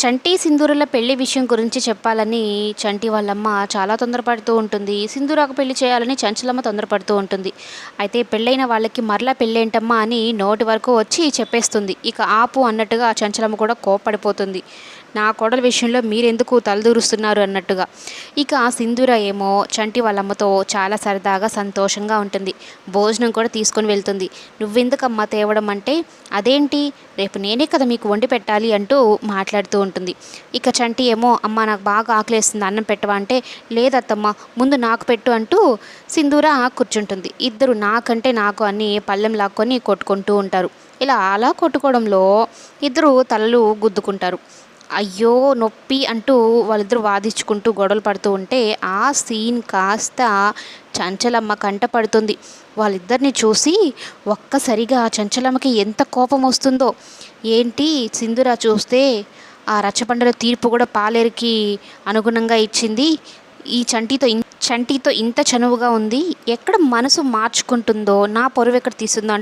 చంటి సింధూరుల పెళ్ళి విషయం గురించి చెప్పాలని చంటి వాళ్ళమ్మ చాలా తొందరపడుతూ ఉంటుంది. సింధూరాకు పెళ్ళి చేయాలని చంచలమ్మ తొందరపడుతూ ఉంటుంది. అయితే పెళ్ళైన వాళ్ళకి మరలా పెళ్ళేంటమ్మా అని నోటి వరకు వచ్చి చెప్పేస్తుంది. ఇక ఆపు అన్నట్టుగా చంచలమ్మ కూడా కోపడిపోతుంది నా కోడల విషయంలో మీరెందుకు తలదూరుస్తున్నారు అన్నట్టుగా. ఇక సింధూర ఏమో చంటి వాళ్ళమ్మతో చాలా సరదాగా సంతోషంగా ఉంటుంది. భోజనం కూడా తీసుకొని వెళ్తుంది. నువ్వెందుకమ్మా తేవడం అంటే? అదేంటి? రేపు నేనే కదా మీకు వండి పెట్టాలి అంటూ మాట్లాడుతూ ఉంటుంది. ఇక చంటి ఏమో అమ్మ నాకు బాగా ఆకలేస్తుంది అన్నం పెట్టవా అంటే? లేదత్తమ్మ ముందు నాకు పెట్టు అంటూ సింధూర కూర్చుంటుంది. ఇద్దరు నాకంటే నాకు అని పళ్ళెం లాక్కొని కొట్టుకుంటూ ఉంటారు. ఇలా అలా కొట్టుకోవడంలో ఇద్దరు తలలు గుద్దుకుంటారు. అయ్యో నొప్పి అంటూ వాళ్ళిద్దరు వాదించుకుంటూ గొడవలు పడుతూ ఉంటే ఆ సీన్ కాస్త చంచలమ్మ కంట పడుతుంది. వాళ్ళిద్దరిని చూసి ఒక్కసారిగా చంచలమ్మకి ఎంత కోపం వస్తుందో. ఏంటి సింధురా చూస్తే ఆ రచ్చబండల తీర్పు కూడా పాలేరుకి అనుగుణంగా ఇచ్చింది. ఈ చంటితో చంటితో ఇంత చనువుగా ఉంది. ఎక్కడ మనసు మార్చుకుంటుందో నా పొరువు ఎక్కడ తీస్తుందో